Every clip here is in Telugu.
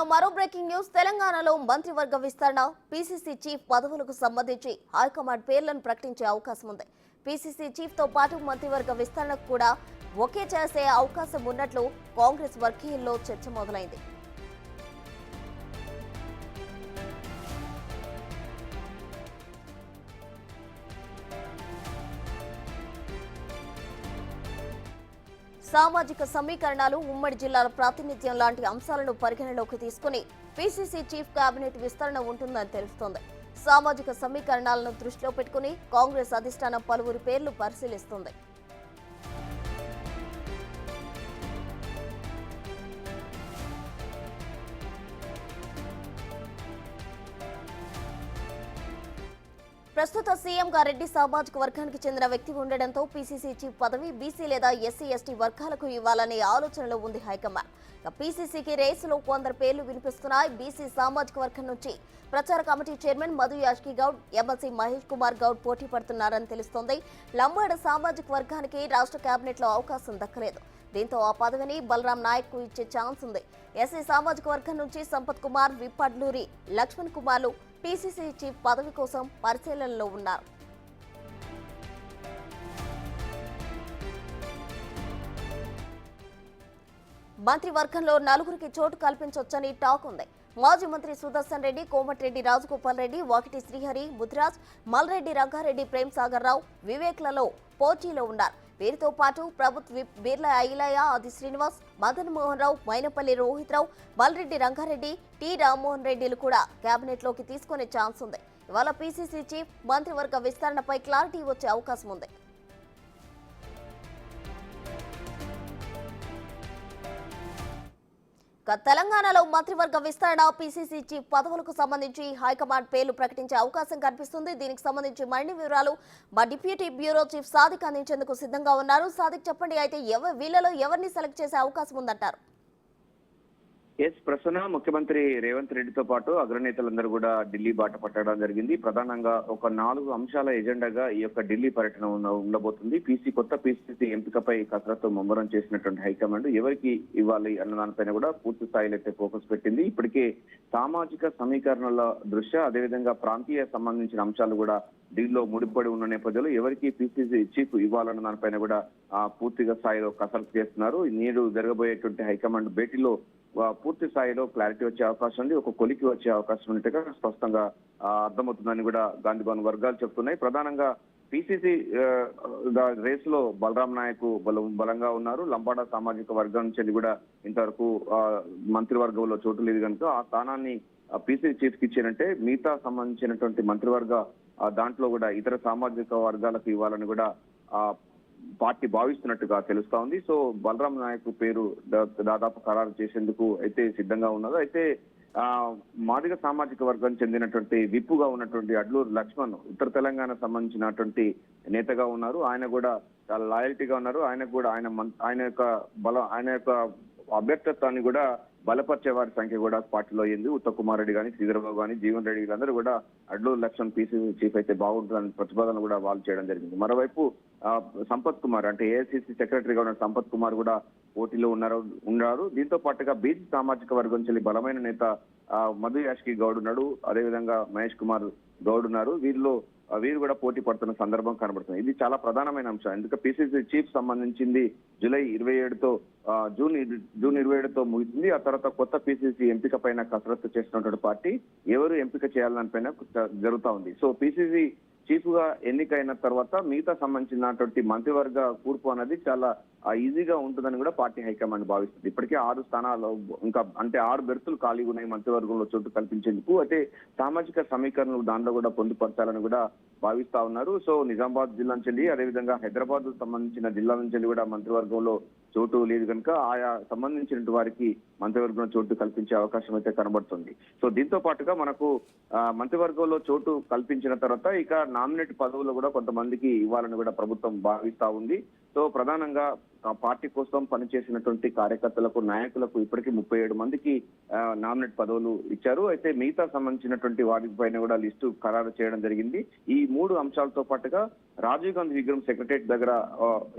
తెలంగాణలో మరో బ్రేకింగ్ న్యూస్. తెలంగాణలో మంత్రివర్గ విస్తరణ పీసీసీ చీఫ్ పదవులకు సంబంధించి హైకమాండ్ పేర్లను ప్రకటించే అవకాశం ఉంది. పీసీసీ చీఫ్తో పాటు మంత్రివర్గ విస్తరణకు కూడా ఒకే చేసే అవకాశం ఉన్నట్లు కాంగ్రెస్ వర్గీయుల్లో చర్చ మొదలైంది. సామాజిక సమీకరణాలు ఉమ్మడి జిల్లాల ప్రాతినిధ్యం లాంటి అంశాలను పరిగణలోకి తీసుకుని పీసీసీ చీఫ్ కేబినెట్ విస్తరణ ఉంటుందని తెలుస్తోంది. సామాజిక సమీకరణాలను దృష్టిలో పెట్టుకుని కాంగ్రెస్ అధిష్టానం పలువురి పేర్లు పరిశీలిస్తుంది. ప్రస్తుత సీఎంగా రెడ్డి సామాజిక వర్గానికి చెందిన వ్యక్తి ఉండడంతో పీసీసీ చీఫ్ పదవి బీసీ లేదా ఎస్సీ ఎస్టీ వర్గాలకు ఇవ్వాలనే ఆలోచనలో ఉంది హైకమాండ్. పీసీసీకి రేసులో కొందరు పేర్లు వినిపిస్తున్నాయి. బీసీ సామాజిక వర్గం నుంచి ప్రచార committee chairman Madhu Yashki Goud MLC Mahesh Kumar Goud పోటీ పడుతున్నారని తెలుస్తోంది. లంబాడ సామాజిక వర్గానికి రాష్ట్ర కేబినెట్లో అవకాశం దక్కలేదు. దీంతో ఆ పదవిని బలరాం నాయక్కు ఇచ్చే ఛాన్స్ ఉంది. ఎస్సీ సామాజిక వర్గం నుంచి సంపత్ కుమార్ విప్పడ్లూరి లక్ష్మణ్ కుమార్లు పీసీసీ చీఫ్ పదవి కోసం పరిశీలనలో ఉన్నారు. మంత్రివర్గంలో నలుగురికి చోటు కల్పించొచ్చని టాక్ ఉంది. మాజీ మంత్రి సుదర్శన్ రెడ్డి కోమటిరెడ్డి రాజగోపాల్ రెడ్డి వాకిటి శ్రీహరి ముద్రాజ్ మల్రెడ్డి రంగారెడ్డి ప్రేమ్ సాగర్ రావు వివేక్లలో పోటీలో ఉన్నారు. వీరితో పాటు ప్రభుత్వ విప్ బీర్ల ఐలయ్య ఆది శ్రీనివాస్ మదన్ మోహన్ రావు మైనపల్లి రోహిత్ రావు బలరెడ్డి రంగారెడ్డి టి రామ్మోహన్ రెడ్డిలు కూడా కేబినెట్లోకి తీసుకునే ఛాన్స్ ఉంది. ఇవాళ పీసీసీ చీఫ్ మంత్రివర్గ విస్తరణపై క్లారిటీ వచ్చే అవకాశం ఉంది. ఇక తెలంగాణలో మంత్రివర్గ విస్తరణ పీసీసీ చీఫ్ పదవులకు సంబంధించి హైకమాండ్ పేర్లు ప్రకటించే అవకాశం కనిపిస్తుంది. దీనికి సంబంధించి మరిన్ని వివరాలు మా డిప్యూటీ బ్యూరో చీఫ్ సాదిక్ అందించేందుకు సిద్ధంగా ఉన్నారు. సాదిక్ చెప్పండి అయితే ఎవరు వీళ్ళలో ఎవరిని సెలెక్ట్ చేసే అవకాశం ఉందంటారు? ఎస్ ప్రసన్న ముఖ్యమంత్రి రేవంత్ రెడ్డితో పాటు అగ్రనేతలందరూ కూడా ఢిల్లీ బాట పట్టడం జరిగింది. ప్రధానంగా ఒక నాలుగు అంశాల ఎజెండాగా ఈ యొక్క ఢిల్లీ పర్యటన ఉండబోతుంది. పీసీ కొత్త పీసీసీ ఎంపికపై కసరత్తు ముమ్మరం చేసినటువంటి హైకమాండ్ ఎవరికి ఇవ్వాలి అన్న దానిపైన కూడా పూర్తి స్థాయిలో అయితే ఫోకస్ పెట్టింది. ఇప్పటికే సామాజిక సమీకరణల దృష్ట్యా అదేవిధంగా ప్రాంతీయ సంబంధించిన అంశాలు కూడా ఢిల్లీలో ముడిపడి ఉన్న నేపథ్యంలో ఎవరికి పీసీసీ చీఫ్ ఇవ్వాలన్న దానిపైన కూడా పూర్తిగా స్థాయిలో కసరత్తు చేస్తున్నారు. నేడు జరగబోయేటువంటి హైకమాండ్ భేటీలో పూర్తి స్థాయిలో క్లారిటీ వచ్చే అవకాశం ఉంది. ఒక కొలికి వచ్చే అవకాశం ఉన్నట్టుగా స్పష్టంగా అర్థమవుతుందని కూడా గాంధీ భవన్ వర్గాలు చెప్తున్నాయి. ప్రధానంగా పిసిసి రేసులో బలరాం నాయక్ బలం బలంగా ఉన్నారు. లంబాడా సామాజిక వర్గం నుంచి కూడా ఇంతవరకు మంత్రివర్గంలో చోటు లేదు కనుక ఆ స్థానాన్ని పిసిసి చీఫ్కి ఇచ్చారంటే మిగతా సంబంధించినటువంటి మంత్రివర్గ దాంట్లో కూడా ఇతర సామాజిక వర్గాలకు ఇవ్వాలని కూడా ఆ పార్టీ భావిస్తున్నట్టుగా తెలుస్తా ఉంది సో బలరాం నాయక్ పేరు దాదాపు ఖరారు చేసేందుకు అయితే సిద్ధంగా ఉన్నదో. అయితే ఆ మాదిగ సామాజిక వర్గం చెందినటువంటి విప్పుగా ఉన్నటువంటి అడ్లూరు లక్ష్మణ్ ఉత్తర తెలంగాణ సంబంధించినటువంటి నేతగా ఉన్నారు. ఆయన కూడా చాలా లాయల్టీగా ఉన్నారు. ఆయన కూడా ఆయన ఆయన యొక్క బలం ఆయన యొక్క అభ్యర్థత్వాన్ని కూడా బలపరిచే వారి సంఖ్య కూడా పార్టీలో అయింది. ఉత్తమ్ కుమార్ రెడ్డి కానీ శ్రీధరబాబు కానీ జీవన్ రెడ్డి వీళ్ళందరూ కూడా అడ్లూరు లక్ష్మణ్ పీసీసీ చీఫ్ అయితే బాగుంటుందని ప్రతిపాదన కూడా వాళ్ళు చేయడం జరిగింది. మరోవైపు ఆ, సంపత్ కుమార్ అంటే ఏఐసిసి సెక్రటరీగా ఉన్న సంపత్ కుమార్ కూడా పోటీలో ఉన్నారు ఉన్నారు దీంతో పాటుగా బీసీ సామాజిక వర్గం నుంచి బలమైన నేత ఆ, మధు యాష్కి గౌడ్ ఉన్నాడు. అదేవిధంగా మహేష్ కుమార్ గౌడ్ ఉన్నారు. వీరిలో వీరు కూడా పోటీ పడుతున్న సందర్భం కనబడుతుంది. ఇది చాలా ప్రధానమైన అంశం. ఎందుకంటే పిసిసి చీఫ్ సంబంధించింది జూలై ఇరవై ఏడుతో జూన్ జూన్ ఇరవై ఏడుతో ముగిసింది. ఆ తర్వాత కొత్త పిసిసి ఎంపిక పైన కసరత్తు చేస్తున్నటువంటి పార్టీ ఎవరు ఎంపిక చేయాలని పైన జరుగుతా ఉంది. సో పిసిసి చీఫ్గా ఎన్నికైన తర్వాత మిగతా సంబంధించినటువంటి మంత్రివర్గ కూర్పు అనేది చాలా ఈజీగా ఉంటుందని కూడా పార్టీ హైకమాండ్ భావిస్తుంది. ఇప్పటికే ఆరు స్థానాలు ఇంకా అంటే ఆరు బెర్తులు ఖాళీగా ఉన్నాయి మంత్రివర్గంలో చోటు కల్పించేందుకు. అయితే సామాజిక సమీకరణలు దాంట్లో కూడా పొందుపరచాలని కూడా భావిస్తా ఉన్నారు. సో నిజామాబాద్ జిల్లా నుంచి వెళ్ళి, అదేవిధంగా హైదరాబాద్ సంబంధించిన జిల్లా నుంచి కూడా మంత్రివర్గంలో చోటు లేదు కనుక ఆయా సంబంధించిన వారికి మంత్రివర్గంలో చోటు కల్పించే అవకాశం అయితే కనబడుతుంది. సో దీంతో పాటుగా మనకు మంత్రివర్గంలో చోటు కల్పించిన తర్వాత ఇక నామినేట్ పదవులు కూడా కొంతమందికి ఇవ్వాలని కూడా ప్రభుత్వం భావిస్తా ఉంది. సో ప్రధానంగా ఆ పార్టీ కోసం పనిచేసినటువంటి కార్యకర్తలకు నాయకులకు ఇప్పటికీ ముప్పై ఏడు మందికి నామినేట్ పదవులు ఇచ్చారు. అయితే మిగతా సంబంధించినటువంటి వాటి పైన కూడా లిస్టు ఖరారు చేయడం జరిగింది. ఈ మూడు అంశాలతో పాటుగా రాజీవ్ గాంధీ విగ్రహం సెక్రటరేట్ దగ్గర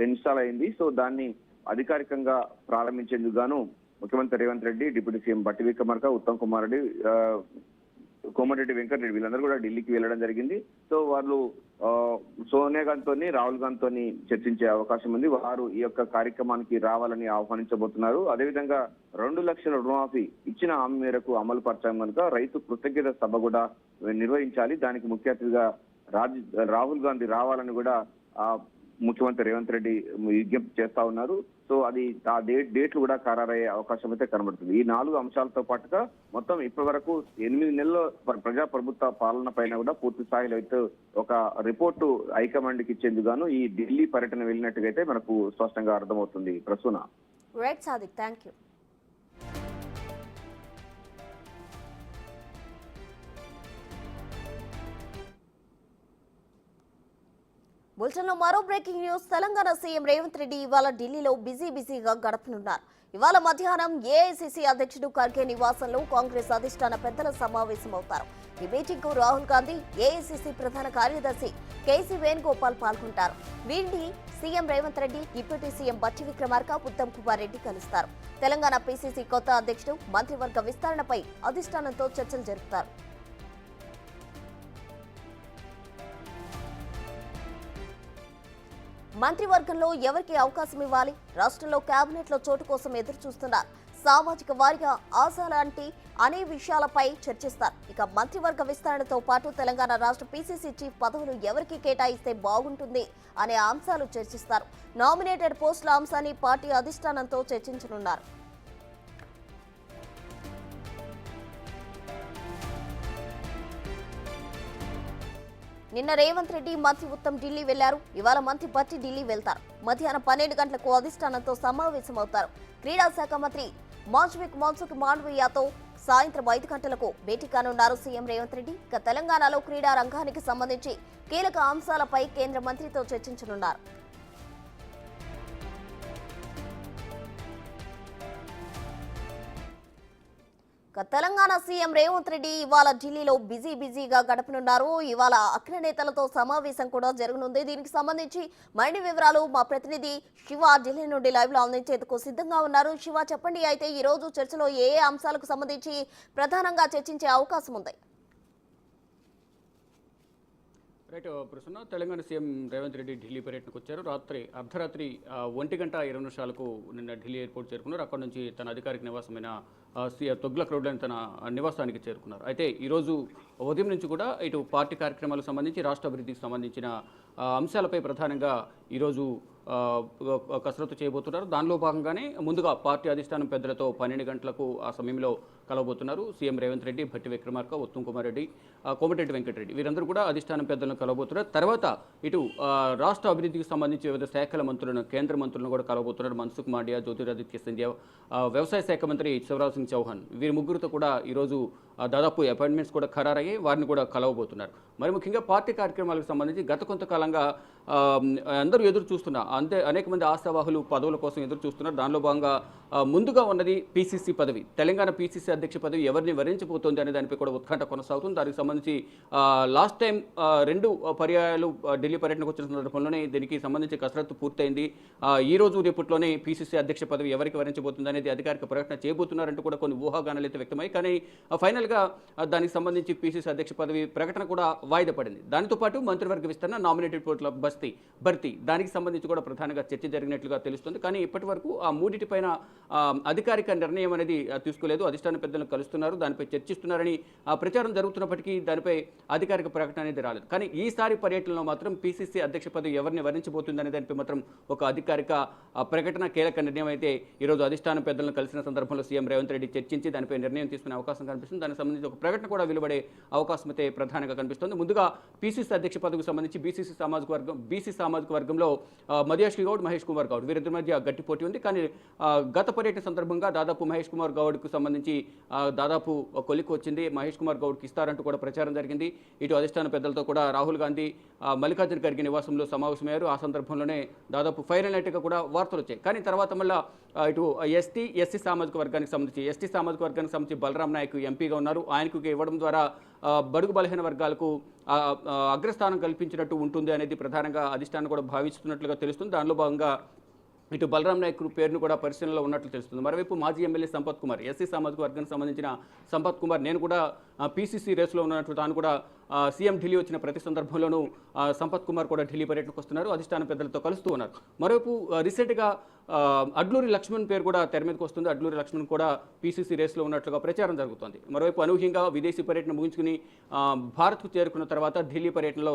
ఇన్స్టాల్ అయింది. సో దాన్ని అధికారికంగా ప్రారంభించేందుకు గాను ముఖ్యమంత్రి రేవంత్ రెడ్డి డిప్యూటీ సీఎం బట్టి విక్రమార్క ఉత్తమ్ కుమార్ రెడ్డి కోమటిరెడ్డి వెంకటరెడ్డి వీళ్ళందరూ కూడా ఢిల్లీకి వెళ్ళడం జరిగింది. సో వాళ్ళు సోనియా గాంధీతో రాహుల్ గాంధీతో చర్చించే అవకాశం ఉంది. వారు ఈ యొక్క కార్యక్రమానికి రావాలని ఆహ్వానించబోతున్నారు. అదేవిధంగా రెండు లక్షల రుణమాఫీ ఇచ్చిన హామీ మేరకు అమలు పరచడం కనుక రైతు కృతజ్ఞత సభ కూడా నిర్వహించాలి. దానికి ముఖ్య అతిథిగా రాజ్ రాహుల్ గాంధీ రావాలని కూడా ముఖ్యమంత్రి రేవంత్ రెడ్డి విజ్ఞప్తి చేస్తా ఉన్నారు. సో అది ఆ డేట్ డేట్లు కూడా ఖరారయ్యే అవకాశం అయితే కనబడుతుంది. ఈ నాలుగు అంశాలతో పాటుగా మొత్తం ఇప్పటి వరకు ఎనిమిది నెలల ప్రజా ప్రభుత్వ పాలన పైన కూడా పూర్తి స్థాయిలో అయితే ఒక రిపోర్టు హైకమాండ్కి ఇచ్చేందుకు గాను ఈ ఢిల్లీ పర్యటన వెళ్ళినట్టుగా అయితే మనకు స్పష్టంగా అర్థమవుతుంది. Prasuna. Right Sadiq thank you బులెటిన్లో మరో breaking news. Telangana CM Revanth Reddy ఇవాళ ఢిల్లీలో బిజీ బిజీగా గడపనున్నారు. ఇవాళ మధ్యాహ్నం ఏఐసిసి అధ్యక్షుడు ఖర్గే నివాసంలో కాంగ్రెస్ అధిష్టాన పెద్దల సమావేశమవుతారు. ఈ మీటింగ్కు రాహుల్ గాంధీ ఏఐసిసి ప్రధాన కార్యదర్శి కేసీ వేణుగోపాల్ పాల్గొంటారు. వీరిని CM Revanth Reddy deputy CM Bhatti Vikramarka Uttam Kumar Reddy కలుస్తారు. తెలంగాణ పీసీసీ కొత్త అధ్యక్షుడు మంత్రివర్గ విస్తరణపై అధిష్టానంతో చర్చలు జరుపుతారు. మంత్రివర్గంలో ఎవరికి అవకాశం ఇవ్వాలి? రాష్ట్రంలో కేబినెట్లో చోటు కోసం ఎదురు చూస్తున్నారు సామాజిక వారిగా ఆశ లాంటి అనే విషయాలపై చర్చిస్తారు. ఇక మంత్రివర్గ విస్తరణతో పాటు తెలంగాణ రాష్ట్ర పీసీసీ చీఫ్ పదవులు ఎవరికి కేటాయిస్తే బాగుంటుంది అనే అంశాలు చర్చిస్తారు. నామినేటెడ్ పోస్టుల అంశాన్ని పార్టీ అధిష్టానంతో చర్చించనున్నారు. నిన్న రేవంత్ రెడ్డి మంత్రి ఉత్తమ్ ఢిల్లీ వెళ్ళారు. ఇవాళ మంత్రి బట్టి ఢిల్లీ వెళ్తారు. మధ్యాహ్నం పన్నెండు గంటలకు అధిష్టానంతో సమావేశమవుతారు. క్రీడా శాఖ మంత్రి మాజ్విక్ మన్సుఖ్ మాండవీయతో సాయంత్రం ఐదు గంటలకు భేటీ కానున్నారు సీఎం రేవంత్ రెడ్డి. ఇక తెలంగాణలో క్రీడా రంగానికి సంబంధించి కీలక అంశాలపై కేంద్ర మంత్రితో చర్చించనున్నారు. ఇక తెలంగాణ సీఎం రేవంత్ రెడ్డి ఇవాళ ఢిల్లీలో బిజీ బిజీగా గడపనున్నారు. ఇవాళ అగ్రనేతలతో సమావేశం కూడా జరగనుంది. దీనికి సంబంధించి మరిన్ని వివరాలు మా ప్రతినిధి శివ ఢిల్లీ నుండి లైవ్లో అందించేందుకు సిద్ధంగా ఉన్నారు. శివ చెప్పండి అయితే ఈ రోజు చర్చలో ఏ ఏ అంశాలకు సంబంధించి ప్రధానంగా చర్చించే అవకాశం ఉంది? రైట్ ప్రసన్న తెలంగాణ సీఎం రేవంత్ రెడ్డి ఢిల్లీ పర్యటనకు వచ్చారు. రాత్రి అర్ధరాత్రి ఒంటి గంట ఇరవై నిమిషాలకు నిన్న ఢిల్లీ ఎయిర్పోర్ట్ చేరుకున్నారు. అక్కడ నుంచి తన అధికారిక నివాసమైన ఆ, తొగ్లక్ రోడ్లోని తన నివాసానికి చేరుకున్నారు. అయితే ఈరోజు ఉదయం నుంచి కూడా ఇటు పార్టీ కార్యక్రమాలకు సంబంధించి రాష్ట్ర అభివృద్ధికి సంబంధించిన అంశాలపై ప్రధానంగా ఈరోజు కసరత్తు చేయబోతున్నారు. దానిలో భాగంగానే ముందుగా పార్టీ అధిష్టానం పెద్దలతో పన్నెండు గంటలకు ఆ సమయంలో కలవబోతున్నారు. సీఎం రేవంత్ రెడ్డి భట్టి విక్రమార్క ఉత్తమ్ కుమార్ రెడ్డి కోమటిరెడ్డి వెంకటరెడ్డి. వీరందరూ కూడా అధిష్టానం పెద్దలను కలవబోతున్నారు. తర్వాత ఇటు రాష్ట్ర అభివృద్ధికి సంబంధించి వివిధ శాఖల మంత్రులను కేంద్ర మంత్రులను కూడా కలవబోతున్నారు. మన్సుఖ్ మాండియా జ్యోతిరాదిత్య సింధియా వ్యవసాయ శాఖ మంత్రి శివరాజ్ సింగ్ చౌహాన్. వీరి ముగ్గురితో కూడా ఈరోజు దాదాపు అపాయింట్మెంట్స్ కూడా ఖరారయ్యి వారిని కూడా కలవబోతున్నారు. మరి ముఖ్యంగా పార్టీ కార్యక్రమాలకు సంబంధించి గత కొంతకాలంగా అందరూ ఎదురు చూస్తున్న అంతే అనేక మంది ఆశావాహులు పదవుల కోసం ఎదురు చూస్తున్నారు. దానిలో భాగంగా ముందుగా ఉన్నది పీసీసీ పదవి. తెలంగాణ పీసీసీ అధ్యక్ష పదవి ఎవరిని వరించబోతోంది అనే దానిపై కూడా ఉత్కంఠ కొనసాగుతుంది. దానికి సంబంధించి లాస్ట్ టైం రెండు పర్యాయాలు ఢిల్లీ పర్యటనకు వచ్చిన సందర్భంలోనే దీనికి సంబంధించి కసరత్తు పూర్తయింది. ఈ రోజు రేపట్లోనే పీసీసీ అధ్యక్ష పదవి ఎవరికి వరించబోతుంది అనేది అధికారిక ప్రకటన చేయబోతున్నారంటూ కూడా కొన్ని ఊహాగానాలు అయితే వ్యక్తమై కానీ ఫైనల్ ఫైనల్గా ఆ, దానికి సంబంధించి పీసీసీ అధ్యక్ష పదవి ప్రకటన కూడా వాయిదా పడింది. దానితో పాటు మంత్రివర్గ విస్తరణ నామినేటెడ్ పోస్టుల బస్తీ భర్తీ దానికి సంబంధించి కూడా ప్రధానంగా చర్చ జరిగినట్లుగా తెలుస్తుంది. కానీ ఇప్పటి వరకు ఆ మూడిటిపైన అధికారిక నిర్ణయం అనేది తీసుకోలేదు. అధిష్టాన పెద్దలను కలుస్తున్నారు. దానిపై చర్చిస్తున్నారని ఆ, ప్రచారం జరుగుతున్నప్పటికీ దానిపై అధికారిక ప్రకటన అనేది రాలేదు. కానీ ఈసారి పర్యటనలో మాత్రం పీసీసీ అధ్యక్ష పదవి ఎవరిని వరించబోతుందనే దానిపై మాత్రం ఒక అధికారిక ప్రకటన కీలక నిర్ణయం అయితే ఈరోజు అధిష్టాన పెద్దలను కలిసిన సందర్భంలో సీఎం రేవంత్ రెడ్డి చర్చించి దానిపై నిర్ణయం తీసుకునే అవకాశం కనిపిస్తుంది. దానికి సంబంధించి ఒక ప్రకటన కూడా వెలువడే అవకాశం అయితే ప్రధానంగా కనిపిస్తుంది. ముందుగా పీసీసీ అధ్యక్ష పదవికి సంబంధించి బీసీసీ సామాజిక వర్గం బీసీ సామాజిక వర్గంలో ఆ, మధుయాష్కి గౌడ్ మహేష్ కుమార్ గౌడ్ వీరిద్దరి మధ్య గట్టి పోటీ ఉంది. కానీ గత పర్యటన సందర్భంగా దాదాపు మహేష్ కుమార్ గౌడ్కు సంబంధించి దాదాపు కొలికి వచ్చింది. మహేష్ కుమార్ గౌడ్కి ఇస్తారంటూ కూడా ప్రచారం జరిగింది. ఇటు అధిష్టాన పెద్దలతో కూడా రాహుల్ గాంధీ మల్లికార్జున ఖర్గే నివాసంలో సమావేశమయ్యారు. ఆ సందర్భంలోనే దాదాపు ఫైనల్ నైట్గా కూడా వార్తలు వచ్చాయి. కానీ తర్వాత మళ్ళీ ఇటు ఎస్టీ ఎస్సీ సామాజిక వర్గానికి సంబంధించి ఎస్టీ సామాజిక వర్గానికి సంబంధించి బలరాం నాయక్ ఎంపీగా ఉన్నారు. ఆయనకు ఇవ్వడం ద్వారా ఆ, బడుగు బలహీన వర్గాలకు అగ్రస్థానం కల్పించినట్టు ఉంటుంది అనేది ప్రధానంగా అధిష్టానం కూడా భావిస్తున్నట్లుగా తెలుస్తుంది. దానిలో భాగంగా ఇటు బలరాం నాయక్ పేరును కూడా పరిశీలనలో ఉన్నట్లు తెలుస్తుంది. మరోవైపు మాజీ ఎమ్మెల్యే సంపత్ కుమార్ ఎస్సీ సామాజిక వర్గానికి సంబంధించిన సంపత్ కుమార్ నేను కూడా పీసీసీ రేసులో ఉన్నట్లు తాను కూడా సీఎం ఢిల్లీ వచ్చిన ప్రతి సందర్భంలోనూ సంపత్ కుమార్ కూడా ఢిల్లీ పర్యటనకు వస్తున్నారు. అధిష్టాన పెద్దలతో కలుస్తూ ఉన్నారు. మరోవైపు రీసెంట్గా అడ్లూరి లక్ష్మణ్ పేరు కూడా తెర మీదకి వస్తుంది. అడ్లూరి లక్ష్మణ్ కూడా పీసీసీ రేసులో ఉన్నట్లుగా ప్రచారం జరుగుతోంది. మరోవైపు అనూహ్యంగా విదేశీ పర్యటన ముగించుకుని భారత్కు చేరుకున్న తర్వాత ఢిల్లీ పర్యటనలో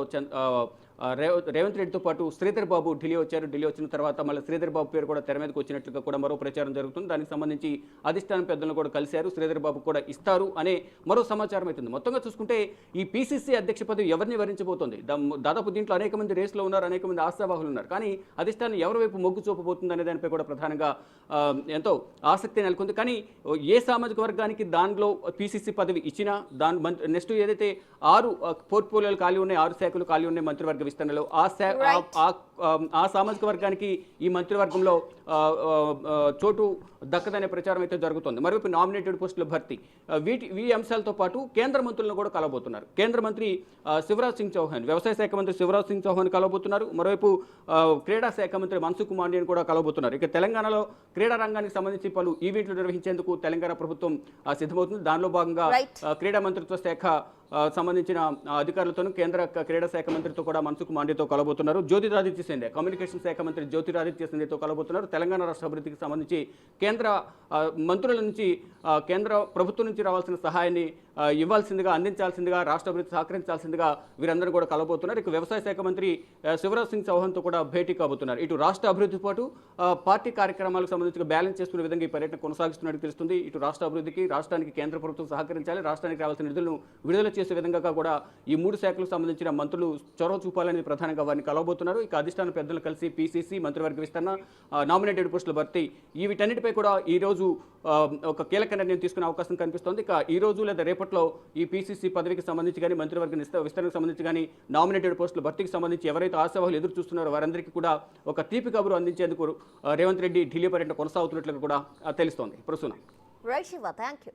రేవంత్ రెడ్డితో పాటు శ్రీధర్ బాబు ఢిల్లీ వచ్చారు. ఢిల్లీ వచ్చిన తర్వాత మళ్ళీ శ్రీధర్ బాబు పేరు కూడా తెర మీదకి వచ్చినట్లుగా కూడా మరో ప్రచారం జరుగుతుంది. దానికి సంబంధించి అధిష్టానం పెద్దలను కూడా కలిశారు. శ్రీధర్ బాబు కూడా ఇస్తారు అనే మరో సమాచారం అవుతుంది మొత్తంగా చూసుకుంటే ఈ పీసీసీ అధ్యక్ష పదవి ఎవరిని వరించబోతోంది? దాదాపు దీంట్లో అనేక మంది రేసులో ఉన్నారు అనేక మంది ఆశావాహులు ఉన్నారు. కానీ అధిష్టానం ఎవరి వైపు మొగ్గు చూపబోతుంది అనే దానిపై కూడా ప్రధానంగా ఎంతో ఆసక్తి నెలకొంది. కానీ ఏ సామాజిక వర్గానికి దానిలో పీసీసీ పదవి ఇచ్చినా దాని నెక్స్ట్ ఏదైతే ఆరు పోర్ట్ఫోలియోలు ఖాళీ ఉన్నాయి ఆరు శాఖలు ఖాళీ ఉన్నాయి మంత్రివర్గ విస్తరణలో. ఆ సామాజిక వర్గానికి ఈ మంత్రివర్గంలో చోటు దక్కదనే ప్రచారం అయితే జరుగుతుంది. మరోవైపు నామినేటెడ్ పోస్టుల భర్తీ. వీటి ఈ అంశాలతో పాటు కేంద్ర మంత్రులను కూడా కలవబోతున్నారు. కేంద్ర మంత్రి శివరాజ్ సింగ్ చౌహాన్ వ్యవసాయ శాఖ మంత్రి శివరాజ్ సింగ్ చౌహాన్ కలవబోతున్నారు. మరోవైపు ఆ, క్రీడా శాఖ మంత్రి మన్సుఖ్ మాండియన్ కూడా కలవబోతున్నారు. ఇక తెలంగాణలో క్రీడా రంగానికి సంబంధించి పలు ఈవెంట్లు నిర్వహించేందుకు తెలంగాణ ప్రభుత్వం సిద్ధమవుతుంది. దానిలో భాగంగా క్రీడా మంత్రిత్వ శాఖ సంబంధించిన అధికారులతో అధికారులతోనూ కేంద్ర క్రీడా శాఖ మంత్రితో కూడా మన్సుఖ్ మాండేతో కలబోతున్నారు జ్యోతిరాదిత్య సింధే కమ్యూనికేషన్ శాఖ మంత్రి జ్యోతిరాదిత్య సింధేతో కలబోతున్నారు తెలంగాణ రాష్ట్ర అభివృద్ధికి సంబంధించి కేంద్ర మంత్రుల నుంచి కేంద్ర ప్రభుత్వం నుంచి రావాల్సిన సహాయాన్ని ఇవ్వాల్సిందిగా అందించాల్సిందిగా రాష్ట్ర అభివృద్ధి సహకరించాల్సిందిగా వీరందరూ కూడా కలబోతున్నారు ఇక వ్యవసాయ శాఖ మంత్రి శివరాజ్ సింగ్ చౌహాన్తో కూడా భేటీ కాబోతున్నారు. ఇటు రాష్ట్ర అభివృద్ధి పాటు పార్టీ కార్యక్రమాలకు సంబంధించి బ్యాలెన్స్ చేసుకునే విధంగా ఈ పర్యటన కొనసాగిస్తున్నట్టు తెలుస్తుంది. ఇటు రాష్ట్ర అభివృద్ధికి రాష్ట్రానికి కేంద్ర ప్రభుత్వం సహకరించాలి రాష్ట్రానికి రావాల్సిన నిధులను విడుదల చేసే విధంగా కూడా ఈ మూడు శాఖలకు సంబంధించిన మంత్రులు చొరవ చూపాలని ప్రధానంగా వారిని కలవబోతున్నారు. ఇక అధిష్టాన పెద్దలు కలిసి పీసీసీ మంత్రివర్గ విస్తరణ నామినేటెడ్ పోస్టుల భర్తీ ఈ వీటన్నిటిపై కూడా ఈ రోజు ఒక కీలక నిర్ణయం తీసుకునే అవకాశం కనిపిస్తోంది. ఇక ఈ రోజు లేదా రేపట్లో ఈ పీసీసీ పదవికి సంబంధించి కానీ మంత్రివర్గ విస్తరణకు సంబంధించి కానీ నామినేటెడ్ పోస్టుల భర్తీకి సంబంధించి ఎవరైతే ఆశావాహులు ఎదురు చూస్తున్నారో వారందరికీ కూడా ఒక తీపి కబురు అందించేందుకు రేవంత్ రెడ్డి ఢిల్లీ పర్యటన కొనసాగుతున్నట్లు కూడా తెలుస్తోంది. Prasuna. Right Shiva thank you